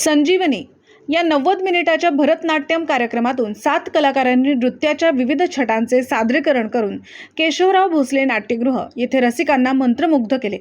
संजीवनी या नव्वद मिनिटाच्या भरतनाट्यम कार्यक्रमातून सात कलाकारांनी नृत्याच्या विविध छटांचे सादरीकरण करून केशवराव भोसले नाट्यगृह येथे रसिकांना मंत्रमुग्ध केले.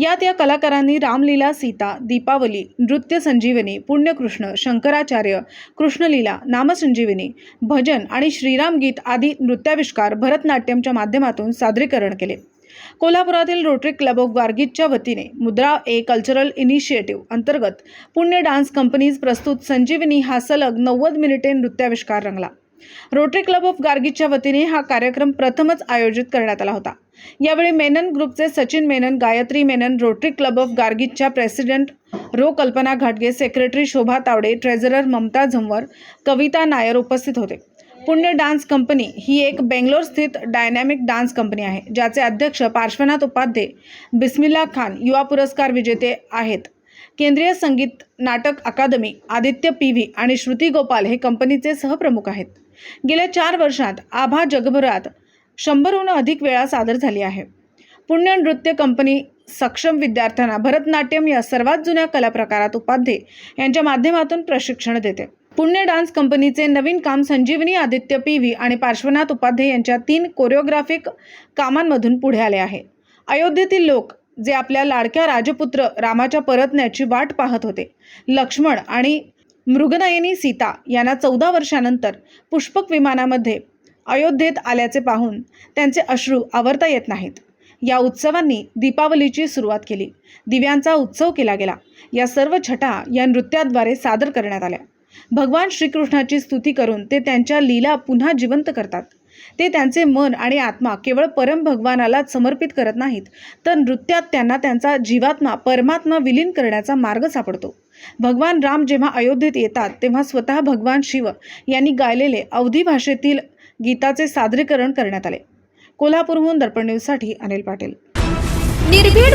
यात या कलाकारांनी रामलीला सीता दीपावली नृत्य संजीवनी पुण्यकृष्ण शंकराचार्य कृष्णलीला नामसंजीवनी भजन आणि श्रीराम गीत आदी नृत्याविष्कार भरतनाट्यमच्या माध्यमातून सादरीकरण केले. कोल्हापुरातील रोटरी क्लब ऑफ गार्गीजच्या वतीने मुद्रा ए कल्चरल इनिशिएटिव्ह अंतर्गत पुण्य डान्स कंपनीज प्रस्तुत संजीवनी हा सलग नव्वद मिनिटे नृत्याविष्कार रंगला. रोटरी क्लब ऑफ गार्गीजच्या वतीने हा कार्यक्रम प्रथमच आयोजित करण्यात आला होता. यावेळी मेनन ग्रुपचे Sachin Menon Gayatri Menon Rotary Club of गार्गीजच्या president रो कल्पना घाटगे सेक्रेटरी शोभा तावडे ट्रेझरर ममता झंवर कविता नायर उपस्थित होते. पुण्य डान्स कंपनी ही एक बेंगलोर स्थित डायनॅमिक डान्स कंपनी आहे ज्याचे अध्यक्ष पार्श्वनाथ उपाध्ये बिस्मिल्ला खान युवा पुरस्कार विजेते आहेत. केंद्रीय संगीत नाटक अकादमी आदित्य पी व्ही आणि श्रुती गोपाल हे कंपनीचे सहप्रमुख आहेत. गेल्या चार वर्षात आभा जगभरात शंभरहून अधिक वेळा सादर झाली आहे. पुण्य नृत्य कंपनी सक्षम विद्यार्थ्यांना भरतनाट्यम या सर्वात जुन्या कला प्रकारात उपाध्ये यांच्या माध्यमातून प्रशिक्षण देते. पुण्य डान्स कंपनीचे नवीन काम संजीवनी आदित्य पी व्ही आणि पार्श्वनाथ उपाध्ये यांच्या तीन कोरिओग्राफिक कामांमधून पुढे आले आहे. अयोध्येतील लोक जे आपल्या लाडक्या राजपुत्र रामाच्या परतण्याची वाट पाहत होते लक्ष्मण आणि मृगनयनी सीता यांना चौदा वर्षानंतर पुष्पक विमानामध्ये अयोध्येत आल्याचे पाहून त्यांचे अश्रू आवरता येत नाहीत. या उत्सवांनी दीपावलीची सुरुवात केली. दिव्यांचा उत्सव केला गेला. या सर्व छटा या नृत्याद्वारे सादर करण्यात आल्या. भगवान श्रीकृष्णाची स्तुती करून ते त्यांच्या लीला पुन्हा जिवंत करतात. ते त्यांचे मन आणि आत्मा केवळ परम भगवानालाच समर्पित करत नाहीत तर नृत्यात त्यांना त्यांचा जीवात्मा परमात्मा विलीन करण्याचा मार्ग सापडतो. भगवान राम जेव्हा अयोध्येत येतात तेव्हा स्वतः भगवान शिव यांनी गायलेले अवधी भाषेतील गीताचे सादरीकरण करण्यात आले. कोल्हापूरहून दर्पण न्यूजसाठी अनिल पाटील. निर्भीड